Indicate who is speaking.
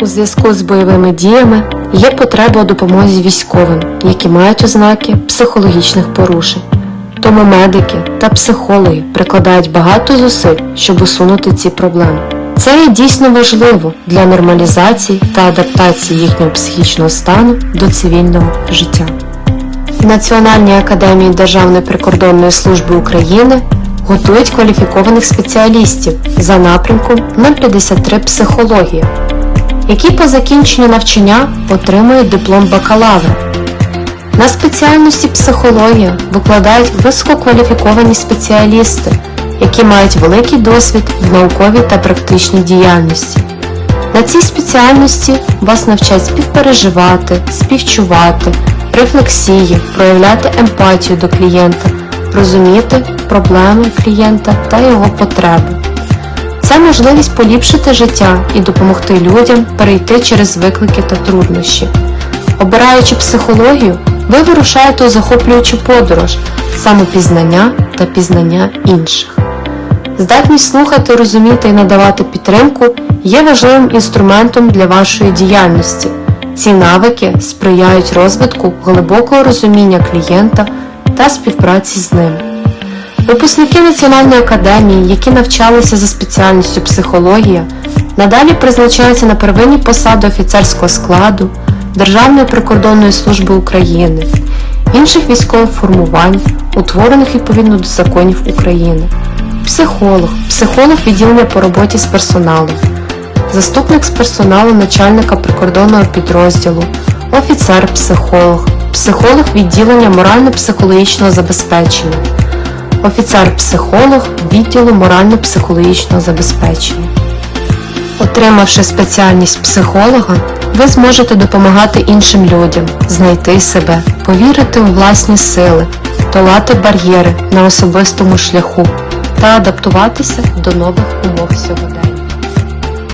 Speaker 1: У зв'язку з бойовими діями є потреба у допомозі військовим, які мають ознаки психологічних порушень. Тому медики та психологи прикладають багато зусиль, щоб усунути ці проблеми. Це є дійсно важливо для нормалізації та адаптації їхнього психічного стану до цивільного життя. В Національній академії Державної прикордонної служби України готують кваліфікованих спеціалістів за напрямком 053 психологія, які по закінченню навчання отримують диплом бакалавра. На спеціальності психологія викладають висококваліфіковані спеціалісти, які мають великий досвід в науковій та практичній діяльності. На цій спеціальності вас навчать співпереживати, співчувати, рефлексії, проявляти емпатію до клієнта, розуміти проблеми клієнта та його потреби. Це можливість поліпшити життя і допомогти людям перейти через виклики та труднощі. Обираючи психологію, ви вирушаєте у захоплюючу подорож, самопізнання та пізнання інших. Здатність слухати, розуміти і надавати підтримку є важливим інструментом для вашої діяльності. Ці навики сприяють розвитку глибокого розуміння клієнта та співпраці з ним. Випускники Національної академії, які навчалися за спеціальністю психологія, надалі призначаються на первинні посади офіцерського складу Державної прикордонної служби України, інших військових формувань, утворених відповідно до законів України, психолог, психолог відділення по роботі з персоналом, заступник з персоналу начальника прикордонного підрозділу, офіцер-психолог, психолог відділення морально-психологічного забезпечення офіцер-психолог відділу морально-психологічного забезпечення. Отримавши спеціальність психолога, ви зможете допомагати іншим людям знайти себе, повірити у власні сили, долати бар'єри на особистому шляху та адаптуватися до нових умов сьогодення.